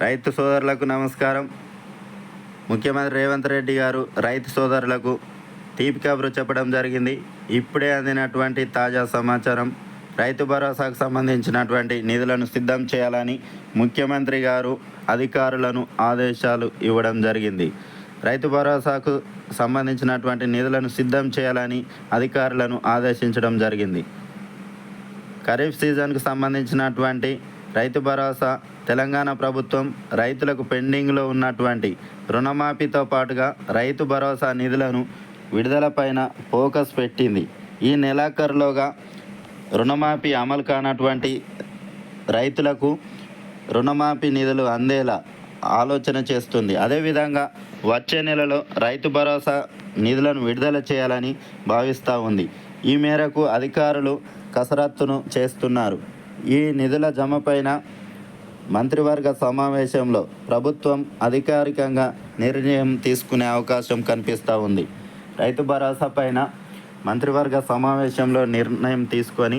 రైతు సోదరులకు నమస్కారం. ముఖ్యమంత్రి రేవంత్ రెడ్డి గారు రైతు సోదరులకు తీపి కబురు చెప్పడం జరిగింది. ఇప్పుడే అందినటువంటి తాజా సమాచారం రైతు భరోసాకు సంబంధించినటువంటి నిధులను సిద్ధం చేయాలని ముఖ్యమంత్రి గారు అధికారులను ఆదేశాలు ఇవ్వడం జరిగింది. రైతు భరోసాకు సంబంధించినటువంటి నిధులను సిద్ధం చేయాలని అధికారులను ఆదేశించడం జరిగింది. ఖరీఫ్ సీజన్కు సంబంధించినటువంటి రైతు భరోసా తెలంగాణ ప్రభుత్వం రైతులకు పెండింగ్లో ఉన్నటువంటి రుణమాఫీతో పాటుగా రైతు భరోసా నిధులను విడుదలపైన ఫోకస్ పెట్టింది. ఈ నెలాఖరులోగా రుణమాఫీ అమలు కానటువంటి రైతులకు రుణమాఫీ నిధులు అందేలా ఆలోచన చేస్తుంది. అదేవిధంగా వచ్చే నెలలో రైతు భరోసా నిధులను విడుదల చేయాలని భావిస్తూ ఉంది. ఈ మేరకు అధికారులు కసరత్తును చేస్తున్నారు. ఈ నిధుల జమపైన మంత్రివర్గ సమావేశంలో ప్రభుత్వం అధికారికంగా నిర్ణయం తీసుకునే అవకాశం కనిపిస్తూ ఉంది. రైతు భరోసా పైన మంత్రివర్గ సమావేశంలో నిర్ణయం తీసుకొని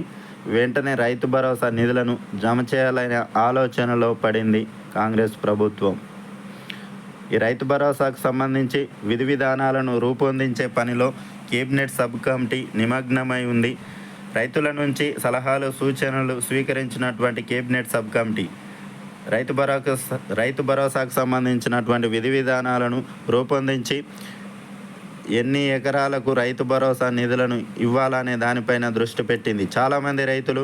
వెంటనే రైతు భరోసా నిధులను జమ చేయాలనే ఆలోచనలో పడింది కాంగ్రెస్ ప్రభుత్వం. ఈ రైతు భరోసాకు సంబంధించి విధి విధానాలను రూపొందించే పనిలో కేబినెట్ సబ్ కమిటీ నిమగ్నమై ఉంది. రైతుల నుంచి సలహాలు సూచనలు స్వీకరించినటువంటి cabinet sub committee. Rythu Bharosa రైతు భరోసాకు సంబంధించినటువంటి విధి విధానాలను రూపొందించి ఎన్ని ఎకరాలకు రైతు భరోసా నిధులను ఇవ్వాలనే దానిపైన దృష్టి పెట్టింది. చాలామంది రైతులు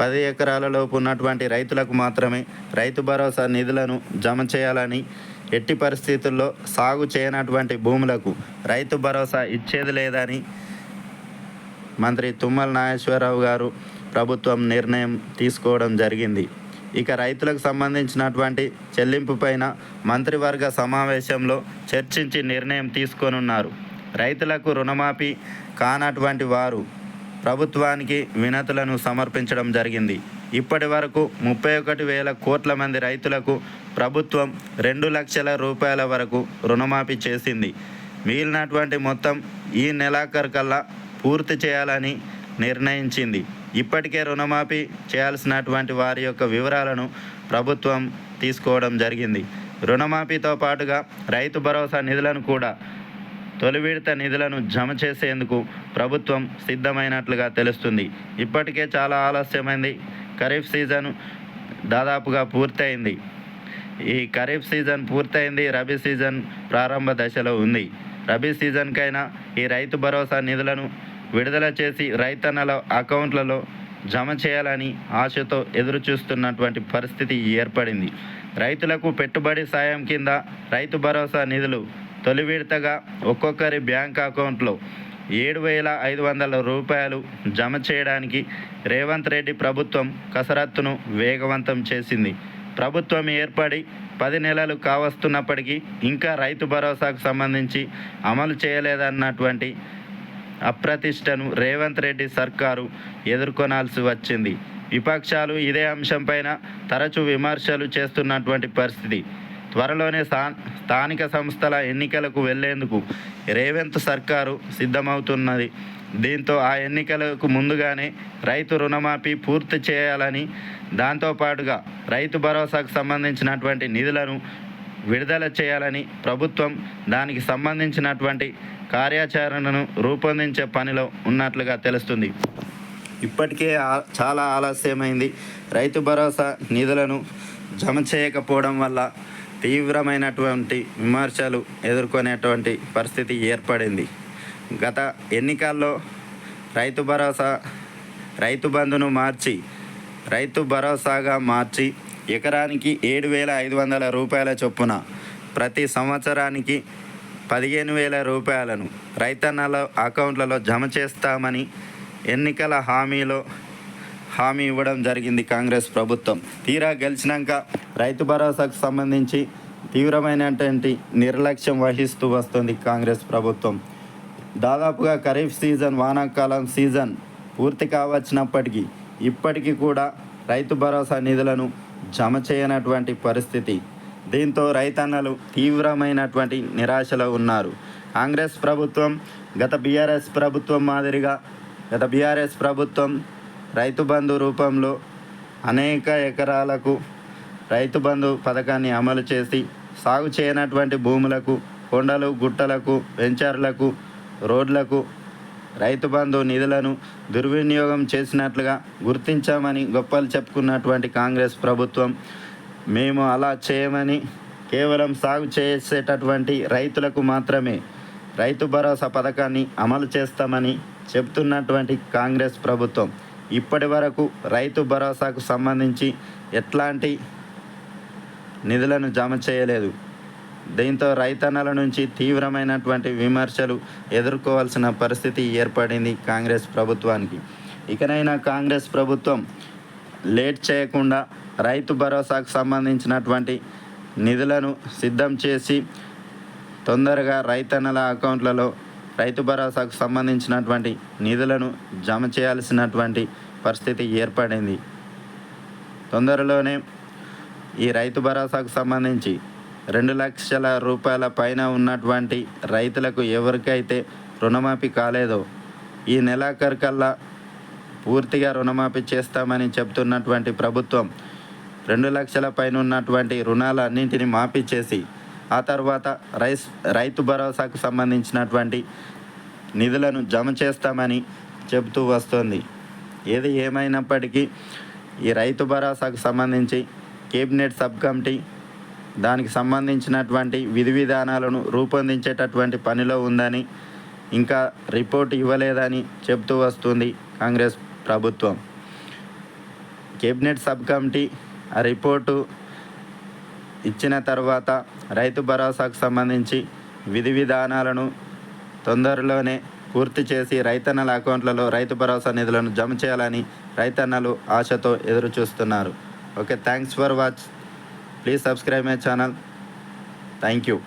పది ఎకరాలలోపు ఉన్నటువంటి రైతులకు మాత్రమే రైతు భరోసా నిధులను జమ చేయాలని ఎట్టి పరిస్థితుల్లో సాగు చేయనటువంటి భూములకు రైతు భరోసా ఇచ్చేది లేదని మంత్రి తుమ్మల నాగేశ్వరరావు గారు ప్రభుత్వం నిర్ణయం తీసుకోవడం జరిగింది. ఇక రైతులకు సంబంధించినటువంటి చెల్లింపు పైన మంత్రివర్గ సమావేశంలో చర్చించి నిర్ణయం తీసుకోనున్నారు. రైతులకు రుణమాఫీ కానటువంటి వారు ప్రభుత్వానికి వినతులను సమర్పించడం జరిగింది. ఇప్పటి వరకు ముప్పై ఒకటి వేల కోట్ల మంది రైతులకు ప్రభుత్వం రెండు లక్షల రూపాయల వరకు రుణమాఫీ చేసింది. మిగిలినటువంటి మొత్తం ఈ నెలాఖరు కల్లా పూర్తి చేయాలని నిర్ణయించింది. ఇప్పటికే రుణమాఫీ చేయాల్సినటువంటి వారి యొక్క వివరాలను ప్రభుత్వం తీసుకోవడం జరిగింది. రుణమాఫీతో పాటుగా రైతు భరోసా నిధులను కూడా తొలి విడత నిధులను జమ చేసేందుకు ప్రభుత్వం సిద్ధమైనట్లుగా తెలుస్తుంది. ఇప్పటికే చాలా ఆలస్యమైంది. ఖరీఫ్ సీజన్ దాదాపుగా పూర్తయింది. ఈ ఖరీఫ్ సీజన్ పూర్తయింది. రబీ సీజన్ ప్రారంభ దశలో ఉంది. రబీ సీజన్కైనా ఈ రైతు భరోసా నిధులను విడుదల చేసి రైతన్నల అకౌంట్లలో జమ చేయాలని ఆశతో ఎదురు చూస్తున్నటువంటి పరిస్థితి ఏర్పడింది. రైతులకు పెట్టుబడి సాయం కింద రైతు భరోసా నిధులు తొలి విడతగా ఒక్కొక్కరి బ్యాంక్ అకౌంట్లో ఏడు వేల ఐదు వందల రూపాయలు జమ చేయడానికి రేవంత్ రెడ్డి ప్రభుత్వం కసరత్తును వేగవంతం చేసింది. ప్రభుత్వం ఏర్పడి పది నెలలు కావస్తున్నప్పటికీ ఇంకా రైతు భరోసాకు సంబంధించి అమలు చేయలేదన్నటువంటి అప్రతిష్టను రేవంత్ రెడ్డి సర్కారు ఎదుర్కొనాల్సి వచ్చింది. విపక్షాలు ఇదే అంశంపైన తరచూ విమర్శలు చేస్తున్నటువంటి పరిస్థితి. త్వరలోనే స్థా స్థానిక సంస్థల ఎన్నికలకు వెళ్ళేందుకు రేవంత్ సర్కారు సిద్ధమవుతున్నది. దీంతో ఆ ఎన్నికలకు ముందుగానే రైతు రుణమాఫీ పూర్తి చేయాలని దాంతోపాటుగా రైతు భరోసాకు సంబంధించినటువంటి నిధులను విడుదల చేయాలని ప్రభుత్వం దానికి సంబంధించినటువంటి కార్యాచరణను రూపొందించే పనిలో ఉన్నట్లుగా తెలుస్తుంది. ఇప్పటికే చాలా ఆలస్యమైంది. రైతు భరోసా నిధులను జమ చేయకపోవడం వల్ల తీవ్రమైనటువంటి విమర్శలు ఎదుర్కొనేటువంటి పరిస్థితి ఏర్పడింది. గత ఎన్నికల్లో రైతు భరోసా రైతు బంధును మార్చి రైతు భరోసాగా మార్చి ఎకరానికి ఏడు వేల ఐదు వందల రూపాయల చొప్పున ప్రతి సంవత్సరానికి పదిహేను వేల రూపాయలను రైతన్నల అకౌంట్లలో జమ చేస్తామని ఎన్నికల హామీలో హామీ ఇవ్వడం జరిగింది కాంగ్రెస్ ప్రభుత్వం. తీరా గెలిచినాక రైతు భరోసాకు సంబంధించి తీవ్రమైనటువంటి నిర్లక్ష్యం వహిస్తూ వస్తుంది కాంగ్రెస్ ప్రభుత్వం. దాదాపుగా ఖరీఫ్ సీజన్ వానాకాలం సీజన్ పూర్తి కావచ్చినప్పటికీ ఇప్పటికీ కూడా రైతు భరోసా నిధులను చేయనటువంటి పరిస్థితి. దీంతో రైతన్నలు తీవ్రమైనటువంటి నిరాశలో ఉన్నారు. కాంగ్రెస్ ప్రభుత్వం గత బీఆర్ఎస్ ప్రభుత్వం మాదిరిగా గత బీఆర్ఎస్ ప్రభుత్వం రైతు బంధు రూపంలో అనేక ఎకరాలకు రైతు బంధు పథకాన్ని అమలు చేసి సాగు చేయనటువంటి భూములకు కొండలు గుట్టలకు వెంచర్లకు రోడ్లకు రైతు బంధు నిధులను దుర్వినియోగం చేసినట్లుగా గుర్తించామని గొప్పలు చెప్పుకున్నటువంటి కాంగ్రెస్ ప్రభుత్వం. మేము అలా చేయమని కేవలం సాగు చేసేటటువంటి రైతులకు మాత్రమే రైతు భరోసా పథకాన్ని అమలు చేస్తామని చెప్తున్నటువంటి కాంగ్రెస్ ప్రభుత్వం. ఇప్పటి వరకు రైతు భరోసాకు సంబంధించి ఎట్లాంటి నిధులను జమ చేయలేదు. దీంతో రైతన్నల నుంచి తీవ్రమైనటువంటి విమర్శలు ఎదుర్కోవాల్సిన పరిస్థితి ఏర్పడింది కాంగ్రెస్ ప్రభుత్వానికి. ఇకనైనా కాంగ్రెస్ ప్రభుత్వం లేట్ చేయకుండా రైతు భరోసాకు సంబంధించినటువంటి నిధులను సిద్ధం చేసి తొందరగా రైతన్నల అకౌంట్లలో రైతు భరోసాకు సంబంధించినటువంటి నిధులను జమ చేయాల్సినటువంటి పరిస్థితి ఏర్పడింది. తొందరలోనే ఈ రైతు భరోసాకు సంబంధించి రెండు లక్షల రూపాయల పైన ఉన్నటువంటి రైతులకు ఎవరికైతే రుణమాఫీ కాలేదో ఈ నెలాఖరుకల్లా పూర్తిగా రుణమాఫీ చేస్తామని చెప్తున్నటువంటి ప్రభుత్వం రెండు లక్షల పైన ఉన్నటువంటి రుణాలన్నింటినీ మాఫీ చేసి ఆ తర్వాత రైస్ రైతు భరోసాకు సంబంధించినటువంటి నిధులను జమ చేస్తామని చెబుతూ వస్తుంది. ఏది ఏమైనప్పటికీ ఈ రైతు భరోసాకు సంబంధించి కేబినెట్ సబ్ కమిటీ దానికి సంబంధించినటువంటి విధి విధానాలను రూపొందించేటటువంటి పనిలో ఉందని ఇంకా రిపోర్ట్ ఇవ్వలేదని చెబుతూ వస్తుంది కాంగ్రెస్ ప్రభుత్వం. కేబినెట్ సబ్ కమిటీ ఆ రిపోర్టు ఇచ్చిన తర్వాత రైతు భరోసాకు సంబంధించి విధి విధానాలను తొందరలోనే పూర్తి చేసి రైతన్నల అకౌంట్లలో రైతు భరోసా నిధులను జమ చేయాలని రైతన్నలు ఆశతో ఎదురు చూస్తున్నారు okay thanks for watch. Please subscribe my channel thank you